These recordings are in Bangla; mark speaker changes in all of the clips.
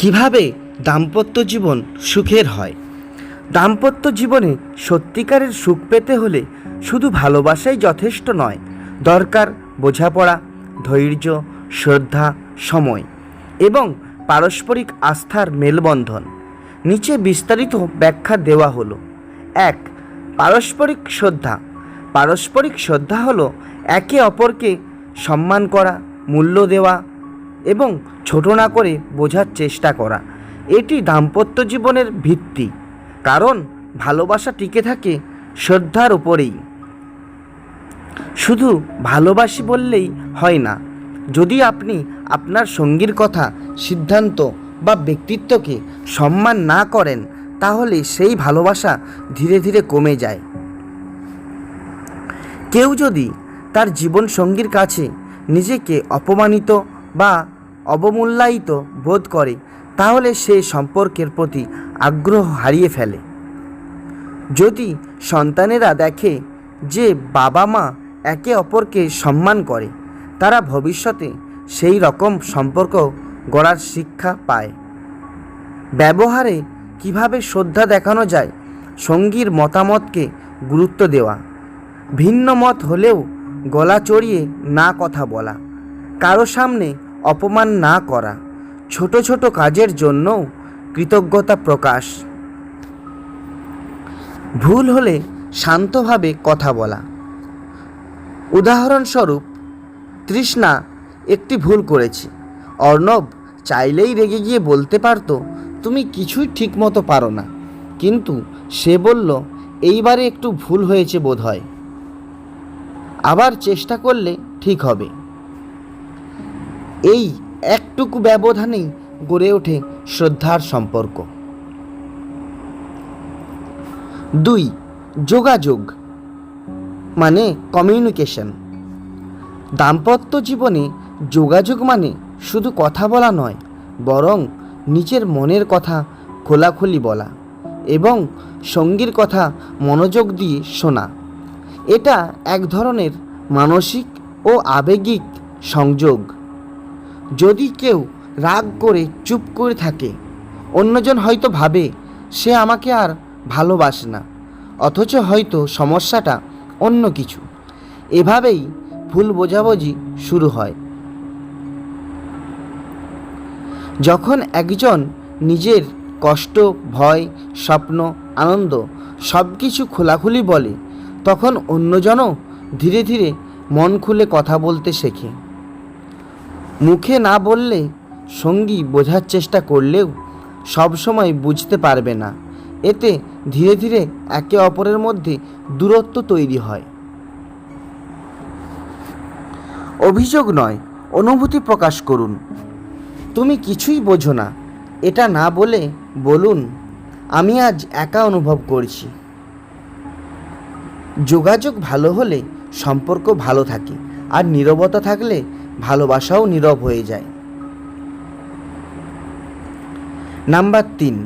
Speaker 1: কীভাবে দাম্পত্য জীবন সুখের হয়? দাম্পত্য জীবনে সত্যিকারের সুখ পেতে হলে শুধু ভালোবাসাই যথেষ্ট নয়, দরকার বোঝাপড়া, ধৈর্য, শ্রদ্ধা, সময় এবং পারস্পরিক আস্থার মেলবন্ধন। নিচে বিস্তারিত ব্যাখ্যা দেওয়া হলো। এক, পারস্পরিক শ্রদ্ধা। পারস্পরিক শ্রদ্ধা হলো একে অপরকে সম্মান করা, মূল্য দেওয়া এবং ছোট না করে বোঝার চেষ্টা করা। এটি দাম্পত্য জীবনের ভিত্তি, কারণ ভালোবাসা টিকে থাকে শ্রদ্ধার উপরেই। শুধু ভালোবাসি বললেই হয় না, যদি আপনি আপনার সঙ্গীর কথা, সিদ্ধান্ত বা ব্যক্তিত্বকে সম্মান না করেন, তাহলে সেই ভালোবাসা ধীরে ধীরে কমে যায়। কেউ যদি তার জীবন সঙ্গীর কাছে নিজেকে অপমানিত বা অবমূল্যায়িত বোধ করে, তাহলে সে সম্পর্কের প্রতি আগ্রহ হারিয়ে ফেলে। যদি সন্তানেরা দেখে যে বাবা মা একে অপরকে সম্মান করে, তারা ভবিষ্যতে সেই রকম সম্পর্ক গড়ার শিক্ষা পায়। ব্যবহারে কীভাবে শ্রদ্ধা দেখানো যায় সঙ্গীর মতামতকে গুরুত্ব দেওয়া, ভিন্ন মত হলেও গলা চড়িয়ে না কথা বলা, কারও সামনে অপমান না করা। ছোট ছোট কাজের জন্যও কৃতজ্ঞতা প্রকাশ। ভুল হলে শান্তভাবে কথা বলা। উদাহরণস্বরূপ, তৃষ্ণা একটি ভুল করেছে। অর্ণব চাইলেই রেগে গিয়ে বলতে পারতো, তুমি কিছুই ঠিকমতো পারো না। কিন্তু সে বলল, এইবারে একটু ভুল হয়েছে বোধ হয় আবার চেষ্টা করলে ঠিক হবে। এই একটুকু ব্যবধানেই গড়ে ওঠে শ্রদ্ধার সম্পর্ক। দুই, যোগাযোগ মানে কমিউনিকেশন দাম্পত্য জীবনে যোগাযোগ মানে শুধু কথা বলা নয়, বরং নিজের মনের কথা খোলাখুলি বলা এবং সঙ্গীর কথা মনোযোগ দিয়ে শোনা। এটা এক ধরনের মানসিক ও আবেগিক সংযোগ। যদি কেউ রাগ করে চুপ করে থাকে, অন্যজন হয়তো ভাবে, সে আমাকে আর ভালোবাসে না। অথচ হয়তো সমস্যাটা অন্য কিছু। এভাবেই ভুল বোঝাবুঝি শুরু হয়। যখন একজন নিজের কষ্ট, ভয়, স্বপ্ন, আনন্দ সব কিছু খোলাখুলি বলে, তখন অন্যজনও ধীরে ধীরে মন খুলে কথা বলতে শেখে। মুখে না বললে সঙ্গী বোঝার চেষ্টা করলেও সবসময় বুঝতে পারবে না। এতে ধীরে ধীরে একে অপরের মধ্যে দূরত্ব তৈরি হয়। অভিযোগ নয়, অনুভূতি প্রকাশ করুন। তুমি কিছুই বোঝো না। এটা না বলে বলুন, আমি আজ একা অনুভব করছি। যোগাযোগ ভালো হলে সম্পর্ক ভালো থাকে, আর নীরবতা থাকলে ভালোবাসাও নীরব হয়ে যায়। নাম্বার তিন।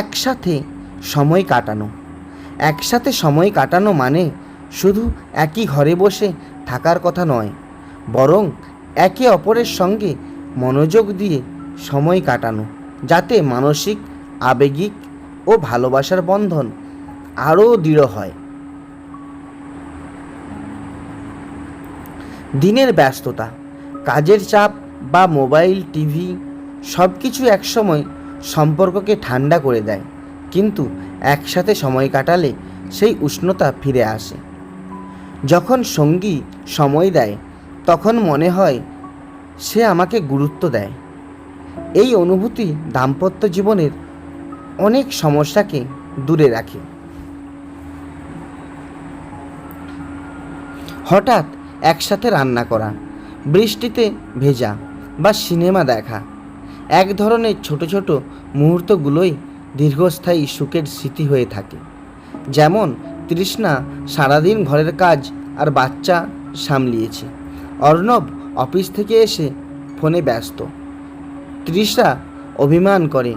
Speaker 1: একসাথে সময় কাটানো। একসাথে সময় কাটানো মানে শুধু একই ঘরে বসে থাকার কথা নয়, বরং একে অপরের সঙ্গে মনোযোগ দিয়ে সময় কাটানো, যাতে মানসিক, আবেগিক ও ভালোবাসার বন্ধন আরও দৃঢ় হয়। দিনের ব্যস্ততা, কাজের চাপ বা মোবাইল, টিভি সব কিছু একসময় সম্পর্ককে ঠান্ডা করে দেয়। কিন্তু একসাথে সময় কাটালে সেই উষ্ণতা ফিরে আসে। যখন সঙ্গী সময় দেয়, তখন মনে হয় সে আমাকে গুরুত্ব দেয়। এই অনুভূতি দাম্পত্য জীবনের অনেক সমস্যাকে দূরে রাখে। হঠাৎ একসাথে রান্না করা, বৃষ্টিতে ভেজা বা সিনেমা দেখা, এক ধরনের ছোট ছোট মুহূর্তগুলোই দীর্ঘস্থায়ী সুখের স্মৃতি হয়ে থাকে। যেমন তৃষ্ণা সারাদিন ঘরের কাজ আর বাচ্চা সামলিয়েছে। অর্ণব অফিস থেকে এসে ফোনে ব্যস্ত। তৃষা অভিমান করে,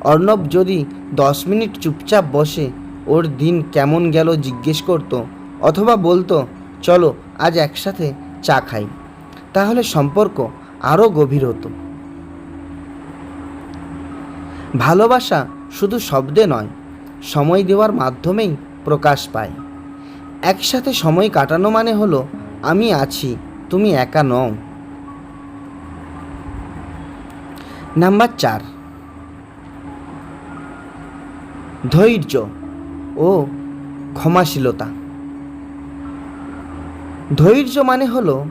Speaker 1: অর্ণব যদি দশ মিনিট চুপচাপ বসে, ওর দিন কেমন গেল জিজ্ঞেস করতো, অথবা বলতো, চলো আজ একসাথে চা খাই। তাহলে সম্পর্ক আরও গভীর হতো। ভালোবাসা শুধু শব্দে নয়, সময় দেওয়ার মাধ্যমেই প্রকাশ পায়। একসাথে সময় কাটানো মানে হলো, আমি আছি, তুমি একা নও। নাম্বার চার। ধৈর্য ও ক্ষমাশীলতা। ধৈর্য মানে হল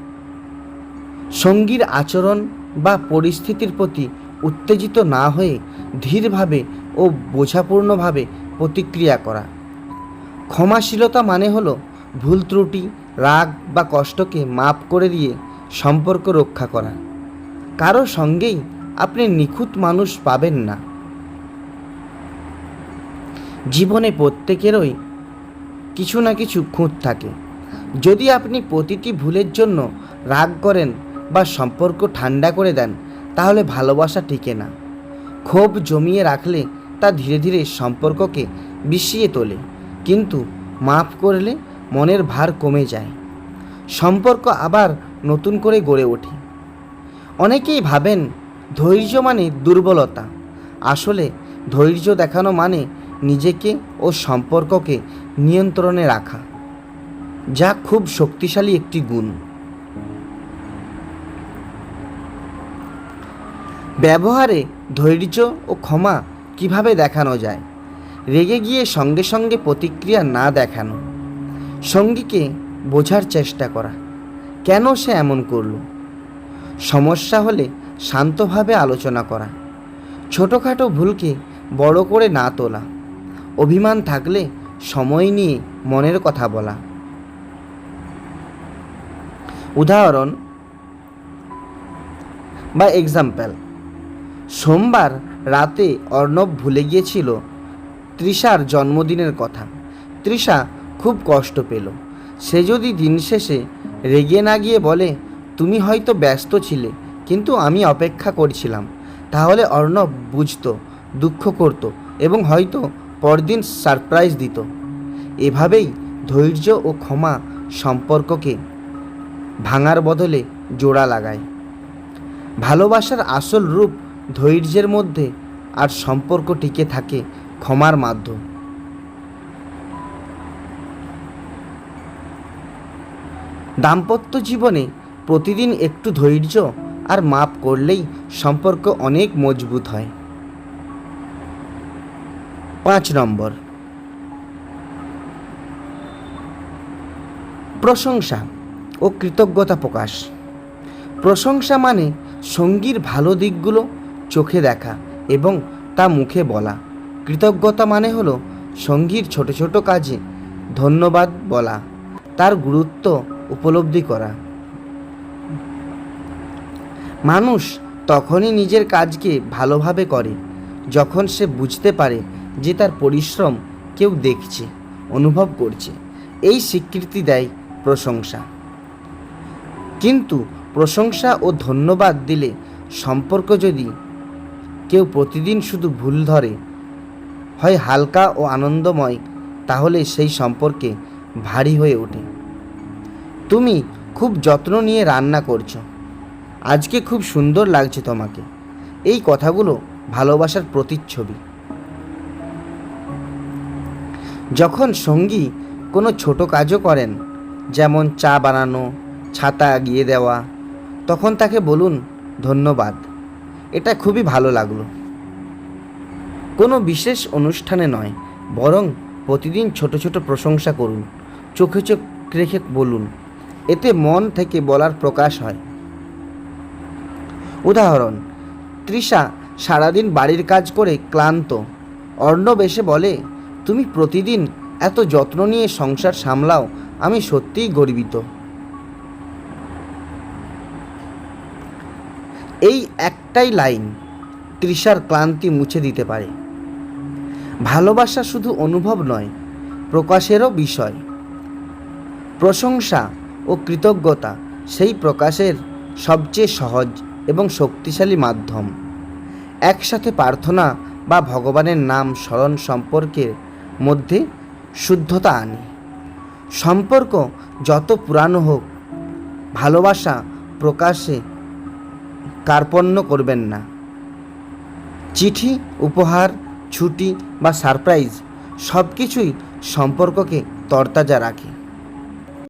Speaker 1: সঙ্গীর আচরণ বা পরিস্থিতির প্রতি উত্তেজিত না হয়ে ধীরভাবে ও বোঝাপূর্ণভাবে প্রতিক্রিয়া করা। ক্ষমাশীলতা মানে হল ভুল ত্রুটি, রাগ বা কষ্টকে মাপ করে দিয়ে সম্পর্ক রক্ষা করা। কারও সঙ্গেই আপনি নিখুঁত মানুষ পাবেন না। জীবনে প্রত্যেকেরই কিছু না কিছু খুঁত থাকে। যদি আপনি প্রতিটি ভুলের জন্য রাগ করেন বা সম্পর্ক ঠান্ডা করে দেন, তাহলে ভালোবাসা টিকে না। ক্ষোভ জমিয়ে রাখলে তা ধীরে ধীরে সম্পর্ককে বিষিয়ে তোলে, কিন্তু মাফ করলে মনের ভার কমে যায়। সম্পর্ক আবার নতুন করে গড়ে ওঠে। অনেকেই ভাবেন ধৈর্য মানে দুর্বলতা। আসলে ধৈর্য দেখানো মানে নিজেকে ও সম্পর্ককে নিয়ন্ত্রণে রাখা। যা খুব শক্তিশালী একটি গুণ। ব্যবহারে ধৈর্য ও ক্ষমা কীভাবে দেখানো যায়? রেগে গিয়ে সঙ্গে সঙ্গে প্রতিক্রিয়া না দেখানো। সঙ্গীকে বোঝার চেষ্টা করা। কেন সে এমন করল? সমস্যা হলে শান্তভাবে আলোচনা করা। ছোটোখাটো ভুলকে বড় করে না তোলা। অভিমান থাকলে সময় নিয়ে মনের কথা বলা। উদাহরণ, বা এক্সাম্পল সোমবার রাতে অর্ণব ভুলে গিয়েছিল তৃষার জন্মদিনের কথা। তৃষা খুব কষ্ট পেল। সে যদি দিন শেষে রেগে না গিয়ে বলে, তুমি হয়তো ব্যস্ত ছিলে, কিন্তু আমি অপেক্ষা করছিলাম। তাহলে অর্ণব বুঝত, দুঃখ করত এবং হয়তো পরদিন সারপ্রাইজ দিত। এভাবেই ধৈর্য ও ক্ষমা সম্পর্ককে ভাঙার বদলে জোড়া লাগায়। ভালোবাসার আসল রূপ ধৈর্যের মধ্যে আর সম্পর্ক টিকে থাকে ক্ষমার মাধ্যম। দাম্পত্য জীবনে প্রতিদিন একটু ধৈর্য আর মাপ করলেই সম্পর্ক অনেক মজবুত হয়। পাঁচ নম্বর। প্রশংসা। ও কৃতজ্ঞতা প্রকাশ। প্রশংসা মানে সঙ্গীর ভালো দিকগুলো চোখে দেখা এবং তা মুখে বলা। কৃতজ্ঞতা মানে হলো সঙ্গীর ছোট ছোট কাজে ধন্যবাদ বলা, তার গুরুত্ব উপলব্ধি করা। মানুষ তখনই নিজের কাজকে ভালোভাবে করে যখন সে বুঝতে পারে যে তার পরিশ্রম কেউ দেখছে, অনুভব করছে। এই স্বীকৃতি দেয় প্রশংসা। কিন্তু প্রশংসা ও ধন্যবাদ দিলে সম্পর্ক যদি কেউ প্রতিদিন শুধু ভুল ধরে, হয় হালকা ও আনন্দময়, তাহলে সেই সম্পর্কে ভারী হয়ে ওঠে। তুমি খুব যত্ন নিয়ে রান্না করছ। আজকে খুব সুন্দর লাগছে তোমাকে। এই কথাগুলো ভালোবাসার প্রতিচ্ছবি। যখন সঙ্গী কোনো ছোট কাজও করেন, যেমন চা বানানো ছাতা এগিয়ে দেওয়া। তখন তাকে বলুন, ধন্যবাদ। এটা খুবই ভালো লাগল। কোনো বিশেষ অনুষ্ঠানে নয়, বরং প্রতিদিন ছোট ছোট প্রশংসা করুন, চোখে চোখ রেখে বলুন। এতে মন থেকে বলার প্রকাশ হয়। উদাহরণ, তৃষা সারাদিন বাড়ির কাজ করে ক্লান্ত। অর্ণব এসে বলে, তুমি প্রতিদিন এত যত্ন নিয়ে সংসার সামলাও, আমি সত্যিই গর্বিত। এই একটাই লাইন তৃষার ক্লান্তি মুছে দিতে পারে। ভালোবাসা শুধু অনুভব নয়, প্রকাশেরও বিষয়। প্রশংসা ও কৃতজ্ঞতা সেই প্রকাশের সবচেয়ে সহজ এবং শক্তিশালী মাধ্যম। একসাথে প্রার্থনা বা ভগবানের নাম স্মরণ সম্পর্কের মধ্যে শুদ্ধতা আনে। সম্পর্ক যত পুরানো হোক, ভালোবাসা প্রকাশে কার্পণ্য করবেন না। চিঠি উপহার ছুটি বা সারপ্রাইজ সব কিছুই সম্পর্ককে তরতাজা রাখে।